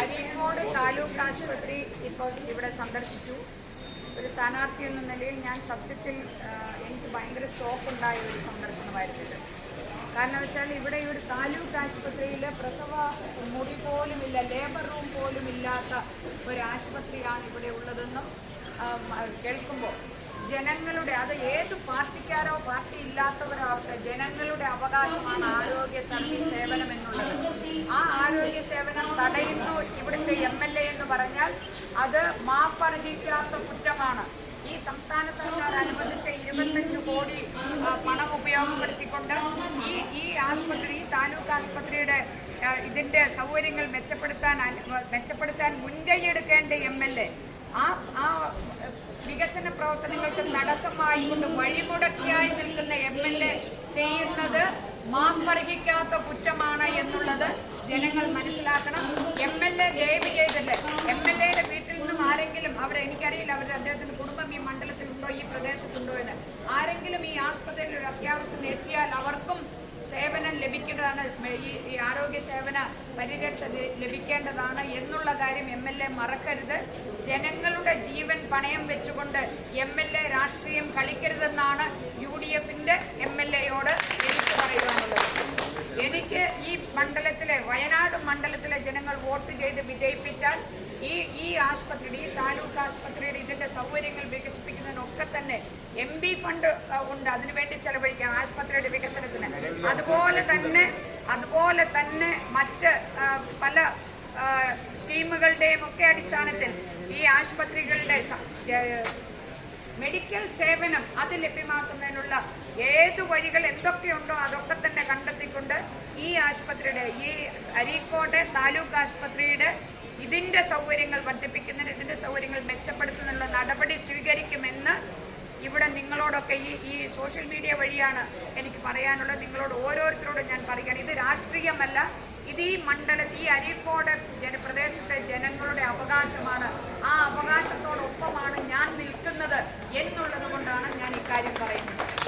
അരീക്കോട് താലൂക്ക് ആശുപത്രി ഇപ്പോൾ ഇവിടെ സന്ദർശിച്ചു. ഒരു സ്ഥാനാർത്ഥി എന്ന നിലയിൽ ഞാൻ സത്യത്തിൽ എനിക്ക് ഭയങ്കര ഷോക്കുണ്ടായ ഒരു സന്ദർശനമായിരുന്നു ഇത് കാരണം വെച്ചാൽ ഇവിടെ ഈ ഒരു താലൂക്ക് ആശുപത്രിയിൽ പ്രസവ മുറി പോലുമില്ല ലേബർ റൂം പോലും ഇല്ലാത്ത ഒരു ആശുപത്രിയാണ് ഇവിടെ ഉള്ളതെന്നും കേൾക്കുമ്പോൾ ജനങ്ങളുടെ അത് ഏത് പാർട്ടിക്കാരോ പാർട്ടി ഇല്ലാത്തവരോ ആവട്ടെ ജനങ്ങളുടെ അവകാശമാണ് ആരോഗ്യ സർവീസ് സേവനം എന്നുള്ളത്. ആ ആരോഗ്യ സേവനം തടയുന്നു ഇവിടുത്തെ എം എൽ എ എന്ന് പറഞ്ഞാൽ അത് മാപ്പർഹിക്കാത്ത കുറ്റമാണ്. ഈ സംസ്ഥാന സർക്കാർ അനുവദിച്ച ഇരുപത്തഞ്ച് കോടി പണം ഉപയോഗപ്പെടുത്തിക്കൊണ്ട് ഈ ഈ ആസ്പത്രി താലൂക്ക് ആസ്പത്രിയുടെ ഇതിന്റെ സൗകര്യങ്ങൾ മെച്ചപ്പെടുത്താൻ മെച്ചപ്പെടുത്താൻ മുൻകൈ എടുക്കേണ്ട എം എൽ എ. ആ ആ വികസന പ്രവർത്തനങ്ങൾക്ക് തടസ്സമായിക്കൊണ്ട് വഴിമുടക്കിയായി നിൽക്കുന്ന എം എൽ എ ചെയ്യുന്നത് മാപ്പർഹിക്കാത്ത കുറ്റമാണ് എന്നുള്ളത് ജനങ്ങൾ മനസ്സിലാക്കണം. എം എൽ എ ദയവ് എം എൽ എയുടെ വീട്ടിൽ നിന്നും ആരെങ്കിലും അവർ എനിക്കറിയില്ല അവരുടെ അദ്ദേഹത്തിന്റെ കുടുംബം ഈ മണ്ഡലത്തിലുണ്ടോ ഈ പ്രദേശത്തുണ്ടോ എന്ന്. ആരെങ്കിലും ഈ ആസ്പത്രിയിൽ ഒരു അത്യാവശ്യം സേവനം ലഭിക്കേണ്ടതാണ്. ഈ ആരോഗ്യ സേവന പരിരക്ഷ ലഭിക്കേണ്ടതാണ് എന്നുള്ള കാര്യം എം എൽ എ മറക്കരുത്. ജനങ്ങളുടെ ജീവൻ പണയം വെച്ചുകൊണ്ട് എം എൽ എ രാഷ്ട്രീയം കളിക്കരുതെന്നാണ് യു ഡി എഫിന്റെ എം എൽ എയോട് എനിക്ക് പറയുവാനുള്ളത് എനിക്ക് ഈ മണ്ഡലത്തിലെ വയനാട് മണ്ഡലത്തിലെ ജനങ്ങൾ വോട്ട് ചെയ്ത് വിജയിപ്പിച്ചാൽ ഈ ഈ ആസ്പത്രിയുടെ ഈ താലൂക്ക് ആസ്പത്രിയുടെ ഇതിന്റെ സൗകര്യങ്ങൾ വികസിപ്പിക്കുന്നതിനൊക്കെ തന്നെ എം ബി ഫണ്ട് ഉണ്ട്. അതിനുവേണ്ടി ചെലവഴിക്കാം. ആസ്പത്രിയുടെ അതുപോലെ തന്നെ അതുപോലെ തന്നെ മറ്റ് പല സ്കീമുകളുടെയും ഒക്കെ അടിസ്ഥാനത്തിൽ ഈ ആശുപത്രികളുടെ മെഡിക്കൽ സേവനം അത് ലഭ്യമാക്കുന്നതിനുള്ള ഏത് വഴികൾ എന്തൊക്കെയുണ്ടോ അതൊക്കെ തന്നെ കണ്ടെത്തിക്കൊണ്ട് ഈ ആശുപത്രിയുടെ ഈ അരീക്കോട്ടെ താലൂക്ക് ആശുപത്രിയുടെ ഇതിന്റെ സൗകര്യങ്ങൾ വർദ്ധിപ്പിക്കുന്നതിന് ഇതിന്റെ സൗകര്യങ്ങൾ മെച്ചപ്പെടുത്തുന്നതിനുള്ള നടപടി സ്വീകരിക്കുമെന്ന് ഇവിടെ നിങ്ങളോടൊക്കെ ഈ ഈ സോഷ്യൽ മീഡിയ വഴിയാണ് എനിക്ക് പറയാനുള്ളത്. നിങ്ങളോട് ഓരോരുത്തരോടും ഞാൻ പറയുകയാണ്. ഇത് രാഷ്ട്രീയമല്ല. ഇത് ഈ മണ്ഡല ഈ അരീക്കോട് ജനപ്രദേശത്തെ ജനങ്ങളുടെ അവകാശമാണ്. ആ അവകാശത്തോടൊപ്പമാണ് ഞാൻ നിൽക്കുന്നത് എന്നുള്ളത് കൊണ്ടാണ് ഞാൻ ഇക്കാര്യം പറയുന്നത്.